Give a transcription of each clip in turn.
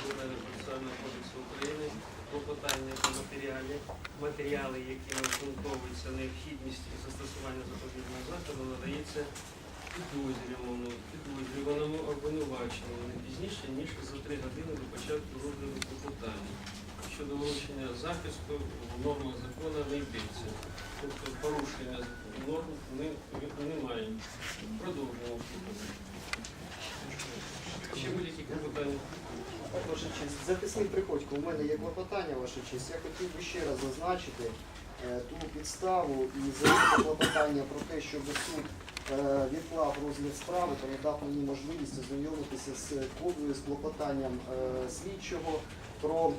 Кримінального процесуального кодексу України про матеріалі, матеріали, які обґрунтовуються необхідність застосування запобіжного заходу, надається підозрюваному, підозрюваному обвинуваченому не пізніше, ніж за три години до початку розгляду клопотання. Щодо вилучення захисту в нормах закону йдеться. Тобто порушення норм не- немає. Продовжуємо. Ще будь-які клопотання? Так, ваша честь. Захисник Приходько, у мене є клопотання, ваша честь. Я хотів би ще раз зазначити е, ту підставу і заявити клопотання про те, щоб суд відклав розгляд справи та надав мені можливість ознайомитися з кодою, з клопотанням е, слідчого про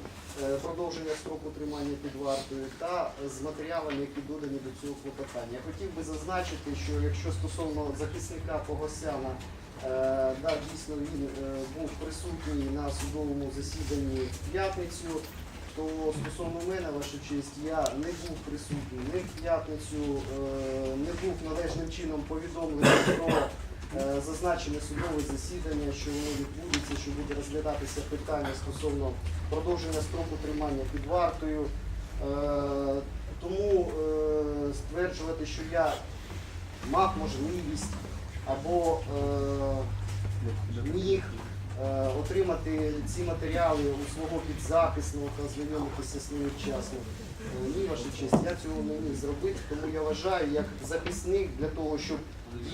е, продовження строку тримання під вартою та з матеріалами, які додані до цього клопотання. Я хотів би зазначити, що якщо стосовно захисника Погосяна Е, Да, дійсно він е, був присутній на судовому засіданні в п'ятницю. То стосовно мене, ваша честь, я не був присутній не в п'ятницю, е, не був належним чином повідомлений про е, зазначене судове засідання, що воно відбудеться, що буде розглядатися питання стосовно продовження строку тримання під вартою. Е, Тому стверджувати, що я мав можливість або міг отримати ці матеріали у свого підзахисного та знайомитися з ними вчасно. Е, Ні, ваша честь, я цього не міг зробити, тому я вважаю, як захисник для того, щоб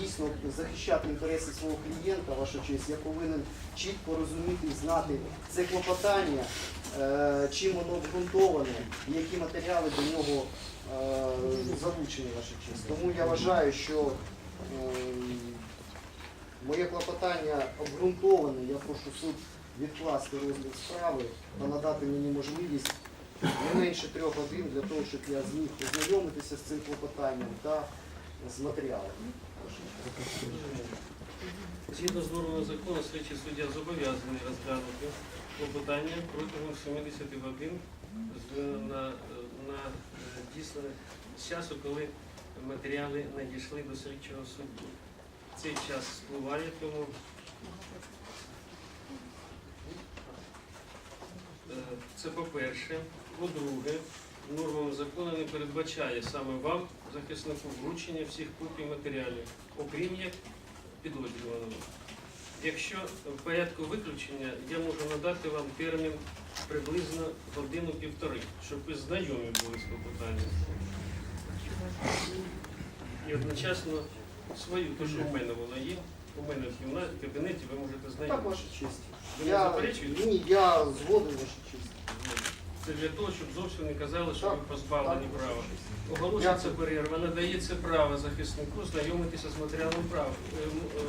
дійсно захищати інтереси свого клієнта, ваша честь, я повинен чітко розуміти і знати це клопотання, е, чим воно обґрунтоване, які матеріали до нього е, залучені, ваша честь. Тому я вважаю, що Ем, Моє клопотання обґрунтоване. Я прошу суд відкласти розгляд справи та надати мені можливість не менше трьох годин для того, щоб я зміг ознайомитися з цим клопотанням та з матеріалами. Згідно з нормами закону, слідчий суддя зобов'язаний розглянути клопотання протягом 70 годин на, на е, дійсно з часу, коли матеріали надійшли до слідчого судді. Цей час спливає, тому е, це по-перше. По-друге, нормами закону не передбачає саме вам, захиснику, вручення всіх копій матеріалів, окрім як підозрюваному. Якщо в порядку виключення я можу надати вам термін приблизно годину-півтори, щоб ви знайомі були з клопотанням. І одночасно свою, то що в мене вона є, у мене в кімнаті, в кабінеті ви можете Так, ваша честь. Ви не Я, заперечуєте? ні, я згоден, ваша честь. Це для того, щоб зовсім не казали, що ви позбавлені так. права. Оголошується Дякую. перерва, надається право захиснику знайомитися з матеріалом права, е, м, е,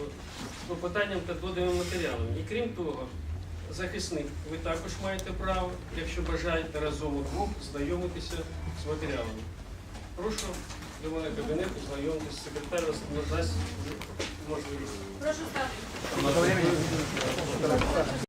з клопотанням та доданими матеріалами. І крім того, захисник, ви також маєте право, якщо бажаєте разом удвох, знайомитися з матеріалами. Прошу до мене кабінету, знайомитися, секретар вас надасть можливість. Прошу стати.